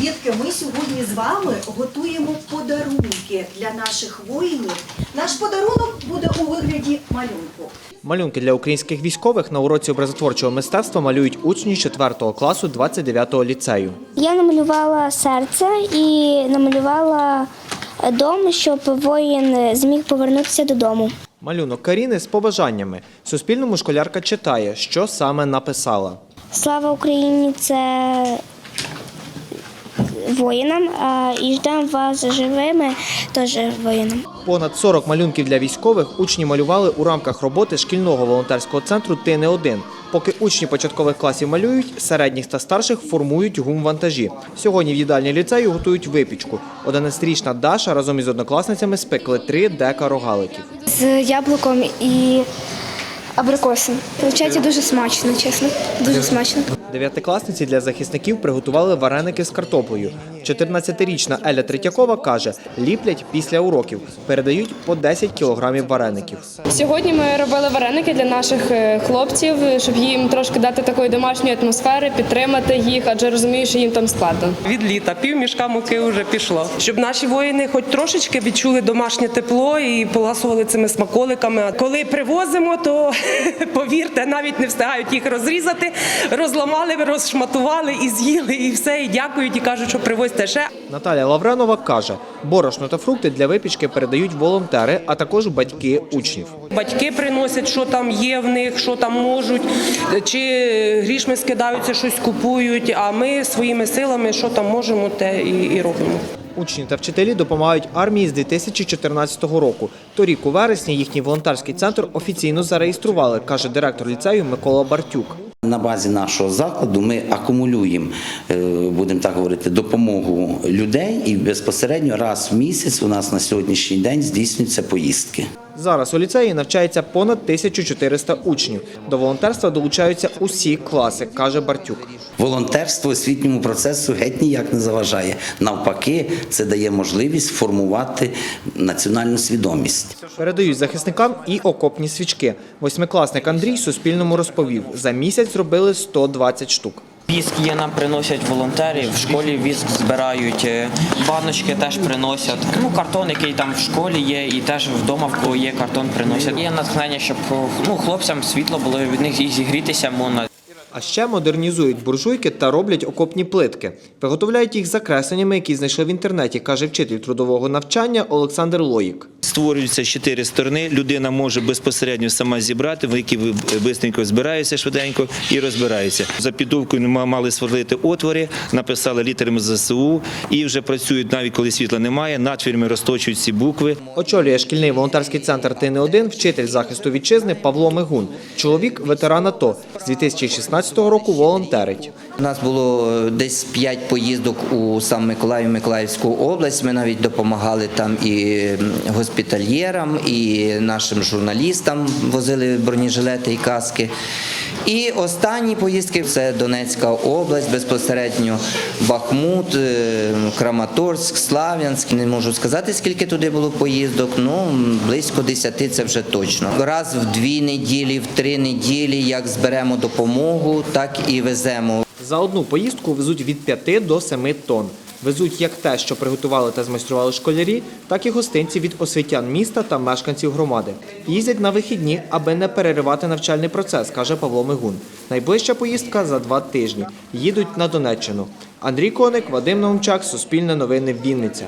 Дітки, ми сьогодні з вами готуємо подарунки для наших воїнів. Наш подарунок буде у вигляді малюнку. Малюнки для українських військових на уроці образотворчого мистецтва малюють учні 4 класу 29-го ліцею. Я намалювала серце і намалювала дом, щоб воїн зміг повернутися додому. Малюнок Каріни з побажаннями. Суспільному школярка читає, що саме написала. Слава Україні! Це воїнам а, і ждемо вас живими, теж воїнам. Понад 40 малюнків для військових учні малювали у рамках роботи шкільного волонтерського центру Ти не один. Поки учні початкових класів малюють, середніх та старших формують гум-вантажі. Сьогодні в їдальні ліцею готують випічку. 11-річна Даша разом із однокласницями спекли три дека рогаликів. з яблуком і абрикосом. Получається дуже смачно, чесно. Дуже смачно. Дев'ятикласниці для захисників приготували вареники з картоплею. 14-річна Еля Третьякова каже, ліплять після уроків, передають по 10 кілограмів вареників. Сьогодні ми робили вареники для наших е, хлопців, щоб їм трошки дати такої домашньої атмосфери, підтримати їх, адже розумію, що їм там складно. Від літа пів мішка муки вже пішло. Щоб наші воїни хоч трошечки відчули домашнє тепло і поласували цими смаколиками. Коли привозимо, то повірте, навіть не встигають їх розрізати, розламали, розшматували і з'їли, і все. І дякують, і кажуть, що привозьте ще. Наталя Лавренова каже, борошно та фрукти для випічки передають волонтери, а також батьки учнів. Батьки приносять, що там є в них, що там можуть, чи грішми скидаються, щось купують. А ми своїми силами, що там можемо, те і, і робимо. Учні та вчителі допомагають армії з 2014 року. Торік у вересні їхній волонтерський центр офіційно зареєстрували, каже директор ліцею Микола Бартюк. На базі нашого закладу ми акумулюємо, е, будемо так говорити, допомогу людей і безпосередньо раз в місяць у нас на сьогоднішній день здійснюються поїздки. Зараз у ліцеї навчається понад 1400 учнів. До волонтерства долучаються усі класи, каже Бартюк. Волонтерство освітньому процесу геть ніяк не заважає. Навпаки, це дає можливість формувати національну свідомість. Передають захисникам і окопні свічки. Восьмикласник Андрій Суспільному розповів, за місяць зробили 120 штук. Віск є, нам приносять волонтери, в школі віск збирають, е, баночки теж приносять. Ну, картон, який там в школі є, і теж вдома в кого є картон приносять. Є натхнення, щоб ну, хлопцям світло було від них і зігрітися можна. А ще модернізують буржуйки та роблять окопні плитки. Виготовляють їх за кресленнями, які знайшли в інтернеті, каже вчитель трудового навчання Олександр Лоїк. Створюються чотири сторони. Людина може безпосередньо сама зібрати, в які швидко збираються швиденько і розбираються. За піддувкою ми мали сверлити отвори, написали літерами ЗСУ і вже працюють навіть коли світла немає. Надфірми розточують ці букви. Очолює шкільний волонтерський центр Ти не один, вчитель захисту вітчизни Павло Мигун. Чоловік ветеран АТО. З 2016 року волонтерить. У нас було е, десь 5 поїздок у сам Миколаїв, Миколаївську область. Ми навіть допомагали там і м, госпітальєрам, і нашим журналістам возили бронежилети і каски. І останні поїздки це Донецька область, безпосередньо Бахмут, е, Краматорськ, Слав'янськ. Не можу сказати, скільки туди було поїздок. Ну близько 10 це вже точно. Раз в дві неділі, в три неділі, як зберемо допомогу, так і веземо. За одну поїздку везуть від 5 до 7 тонн. Везуть як те, що приготували та змайстрували школярі, так і гостинці від освітян міста та мешканців громади. Їздять на вихідні, аби не переривати навчальний процес, каже Павло Мигун. Найближча поїздка за два тижні. Їдуть на Донеччину. Андрій Коник, Вадим Новомчак, Суспільне новини, Вінниця.